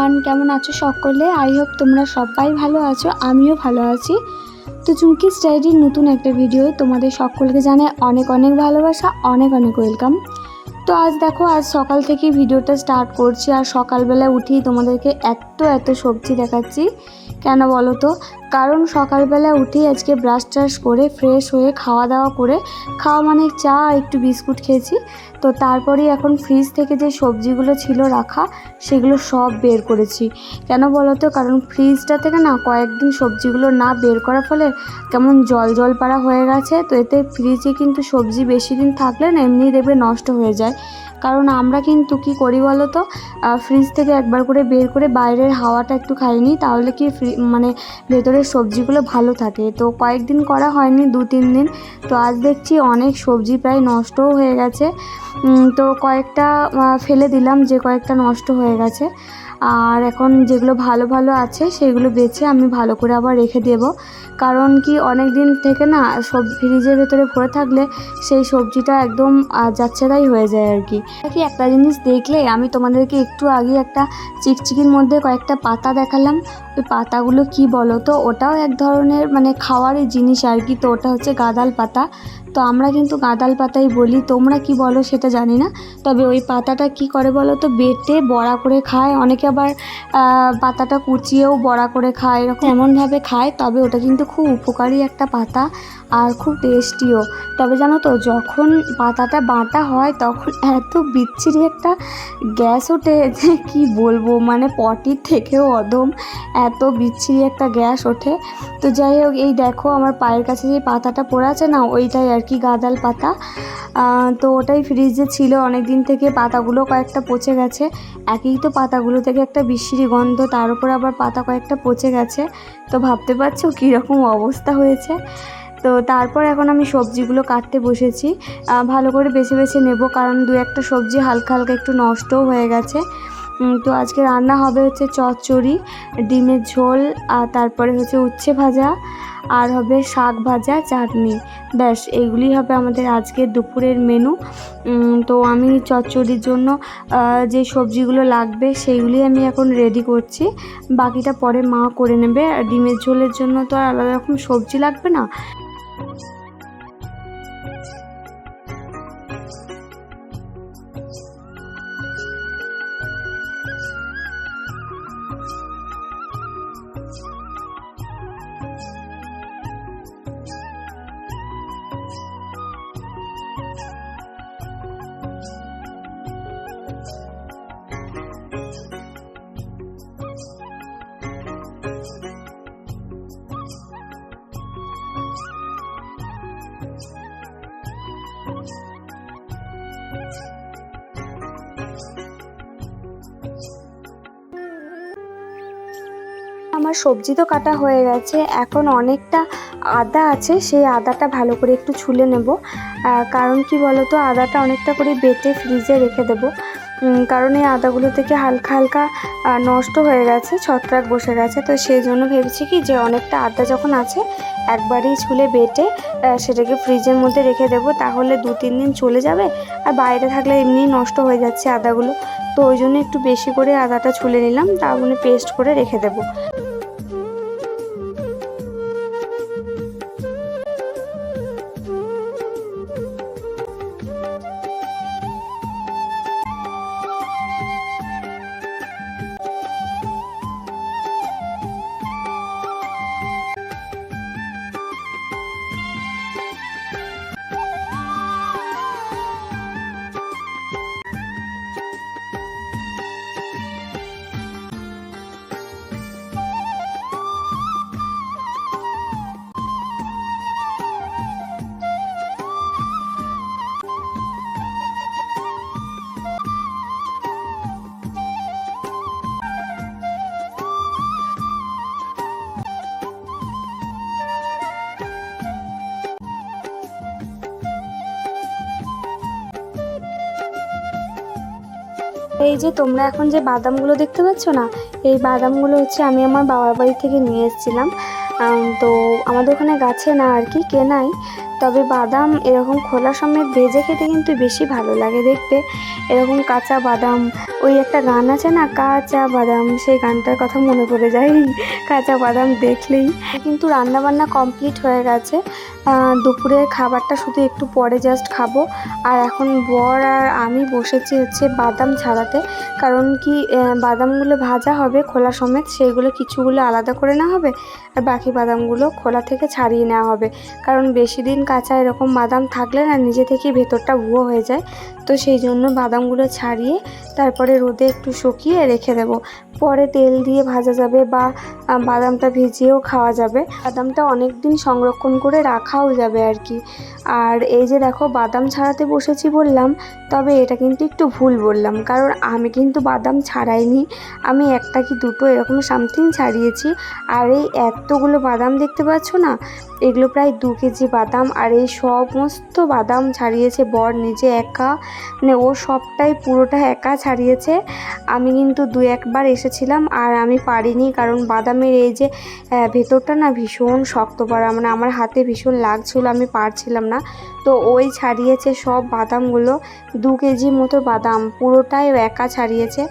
Everyone কেমন আছো সকলে? আই হোপ তোমরা সবাই ভালো আছো, আমিও ভালো আছি। তো চুমকি স্টাইডির নতুন একটা ভিডিও তোমাদের সকলকে জানায় অনেক অনেক ভালোবাসা, অনেক অনেক ওয়েলকাম তো আজ দেখো, আজ সকাল থেকে ভিডিওটা স্টার্ট করছি, আর সকালবেলা উঠি তোমাদেরকে এত এত সবজি দেখাচ্ছি। কেন বলো তো? কারণ সকালবেলা উঠেই আজকে ব্রাশ ট্রাশ করে ফ্রেশ হয়ে খাওয়া দাওয়া করে খাওয়া মানে চা, একটু বিস্কুট খেয়েছি। তো তারপরেই এখন ফ্রিজ থেকে যে সবজিগুলো ছিল রাখা, সেগুলো সব বের করেছি। কেন বলো তো? কারণ ফ্রিজটা থেকে না কয়েকদিন সবজিগুলো না বের করার ফলে কেমন জল জল পাড়া হয়ে গেছে। তো এতে ফ্রিজে কিন্তু সবজি বেশি দিন থাকলে না এমনি দেবে নষ্ট হয়ে যায়। কারণ আমরা কিন্তু কি করি বলো তো? ফ্রিজ থেকে একবার করে বের করে বাইরের হাওয়াটা একটু খাই নিই তাহলে কি ফ্রি মানে ভেতরের সবজিগুলো ভালো থাকে। তো কয়েকদিন করা হয়নি, দু তিন দিন। তো আজ দেখছি অনেক সবজি প্রায় নষ্টও হয়ে গেছে। তো কয়েকটা ফেলে দিলাম যে কয়েকটা নষ্ট হয়ে গেছে। আর এখন যেগুলো ভালো ভালো আছে সেগুলো বেছে আমি ভালো করে আবার রেখে দেব। কারণ কি অনেক দিন থেকে না সব ফ্রিজের ভেতরে ভরে থাকলে সেই সবজিটা একদম আহ, যাচ্ছেতাই হয়ে যায় আর কি। কি একটা জিনিস দেখলে আমি তোমাদেরকে একটু আগে একটা চিকচিকির মধ্যে কয়েকটা পাতা দেখালাম। ওই পাতাগুলো কি বলো তো? ওটাও এক ধরনের মানে খাওয়ারই জিনিস আর কি। তো ওটা হচ্ছে গাদাল পাতা। তো আমরা কিন্তু গাঁদাল পাতাই বলি, তোমরা কি বলো সেটা জানি না। তবে ওই পাতাটা কি করে বলো তো, বেটে বড়া করে খায়। অনেকে আবার পাতাটা কুচিয়েও বড়া করে খায়, এরকম এমনভাবে খায়, তবে ওটা কিন্তু খুব উপকারী একটা পাতা। আর খুব টেস্টিও। তবে জানো তো, যখন পাতাটা বাটা হয় তখন এত বিচ্ছিরি একটা গ্যাস ওঠে যে কী বলব মানে পটির থেকেও অদম এত বিচ্ছিরি একটা গ্যাস ওঠে। তো যাই হোক, এই দেখো আমার পায়ের কাছে যে পাতাটা পড়ে আছে না, ওইটাই আর কি গাদাল পাতা। তো ওটাই ফ্রিজে ছিল অনেক দিন থেকে পাতাগুলো কয়েকটা পচে গেছে। একই তো পাতাগুলো থেকে একটা বিশ্রী গন্ধ, তার উপর আবার পাতা কয়েকটা পচে গেছে। তো ভাবতে পারছ কীরকম অবস্থা হয়েছে? তো তারপর এখন আমি সবজিগুলো কাটতে বসেছি। ভালো করে বেছে বেছে নেব, কারণ দু একটা সবজি হালকা হালকা একটু নষ্টও হয়ে গেছে। তো আজকে রান্না হবে হচ্ছে চচ্চড়ি, ডিমের ঝোল আর তারপরে হচ্ছে উচ্ছে ভাজা, আর হবে শাক ভাজা, চাটনি। ব্যাস এইগুলি হবে আমাদের আজকের দুপুরের মেনু। তো আমি চচ্চড়ির জন্য যে সবজিগুলো লাগবে সেইগুলি আমি এখন রেডি করছি। বাকিটা পরে মা করে নেবে। আর ডিমের ঝোলের জন্য তো আর আলাদা রকম সবজি লাগবে না। আমার সবজি তো কাটা হয়ে গেছে, এখন অনেকটা আদা আছে, সেই আদাটা ভালো করে একটু ছুলে নেব। কারণ কি বলতো, আদাটা অনেকটা করে বেটে ফ্রিজে রেখে দেবো। কারণ এই আদাগুলো থেকে হালকা হালকা নষ্ট হয়ে গেছে, ছত্রাক বসে গেছে, তো সেই জন্য ভেবেছি কি যে অনেকটা আদা যখন আছে, একবারেই ছুলে বেটে সেটাকে ফ্রিজের মধ্যে রেখে দেবো, তাহলে দু তিন দিন চলে যাবে, আর বাইরে থাকলে এমনি নষ্ট হয়ে যাচ্ছে আদাগুলো। তো ওই জন্য একটু বেশি করে আদাটা ছুলে নিলাম তার মানে পেস্ট করে রেখে দেবো। এই যে তোমরা এখন যে বাদামগুলো দেখতে পাচ্ছ না, এই বাদামগুলো হচ্ছে আমি আমার বাবার বাড়ি থেকে নিয়ে এসেছিলাম। তো আমাদের ওখানে গাছে না আর কি কেনাই তবে বাদাম এরকম খোলা সমেত ভেজে খেতে কিন্তু বেশি ভালো লাগে দেখতে। এরকম কাঁচা বাদাম, ওই একটা গান আছে না, কাঁচা বাদাম, সেই গানটার কথা মনে পড়ে যায়। কাঁচা বাদাম দেখলেই। কিন্তু রান্না বান্না কমপ্লিট হয়ে গেছে। দুপুরের খাবারটা শুধু একটু পরে জাস্ট খাব। আর এখন বর আর আমি বসেছি হচ্ছে বাদাম ছাড়াতে। কারণ কি বাদামগুলো ভাজা হবে খোলা সমেত, সেইগুলো কিছুগুলো আলাদা করে নেওয়া হবে। আর বাকি বাদামগুলো খোলা থেকে ছাড়িয়ে নেওয়া হবে। কারণ বেশি দিন কাঁচা এরকম বাদাম থাকলে না নিজে থেকেই ভেতরটা ভুয়ো হয়ে যায়। তো সেই জন্য বাদামগুলো ছাড়িয়ে তারপরে রোদে একটু শুকিয়ে রেখে দেবো। পরে তেল দিয়ে ভাজা যাবে বা বাদামটা ভিজিয়েও খাওয়া যাবে। বাদামটা অনেক দিন সংরক্ষণ করে রাখাও যাবে আর কি। আর এই যে দেখো, বাদাম ছাড়াতে বসেছি বললাম, তবে এটা কিন্তু একটু ভুল বললাম। কারণ আমি কিন্তু বাদাম ছাড়াইনি। আমি একটা কি দুটো এরকম সামথিং ছাড়িয়েছি। আর এই এতগুলো বাদাম দেখতে পাচ্ছ না? এগুলো প্রায় দু কেজি বাদাম আর এই সমস্ত বাদাম ছাড়িয়েছে বর নিজে একা। মানে ও সবটাই পুরোটা একা ছাড়িয়েছে। আমি কিন্তু দু একবার এসেছিলাম আর আমি পারিনি কারণ বাদামের এই যে ভেতরটা না ভীষণ শক্ত পাড়া মানে আমার হাতে ভীষণ লাগছিল, আমি পারছিলাম না। তো ওই ছাড়িয়েছে সব বাদামগুলো, দু কেজি মতো বাদাম, পুরোটাই একা ছাড়িয়েছে।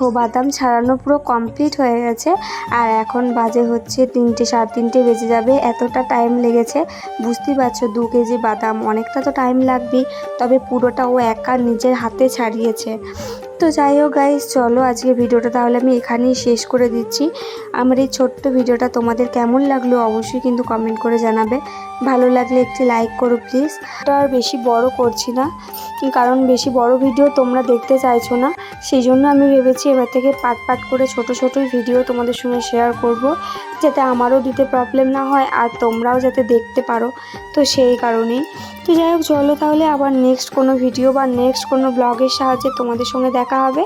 দেখো বাদাম ছাড়ানো পুরো কমপ্লিট হয়ে গেছে। আর এখন বাজে হচ্ছে তিনটে, সাড়ে তিনটে বেজে যাবে। এতটা টাইম লেগেছে। বুঝতেই পারছ, দু কেজি বাদাম, অনেকটা তো টাইম লাগবেই। তবে পুরোটা ও একা নিজের হাতে ছাড়িয়েছে। তো যাই হোক গাইস চলো আজকে ভিডিওটা তাহলে আমি এখানেই শেষ করে দিচ্ছি। আমার এই ছোট্ট ভিডিওটা তোমাদের কেমন লাগল অবশ্যই কিন্তু কমেন্ট করে জানাবে। ভালো লাগলে একটি লাইক করো প্লিজ আর বেশি বড় করছি না, কারণ বেশি বড় ভিডিও তোমরা দেখতে চাইছো না। সেই জন্য আমি ভেবেছি এবার থেকে পাট পাট করে ছোট ছোটই ভিডিও তোমাদের সঙ্গে শেয়ার করব। যাতে আমারও দিতে প্রবলেম না হয় আর তোমরাও যাতে দেখতে পারো। তো সেই কারণেই। তো যাই হোক, চলো তাহলে আবার নেক্সট কোনো ভিডিও বা নেক্সট কোনো ব্লগের সাহায্যে তোমাদের সঙ্গে দেখা হবে।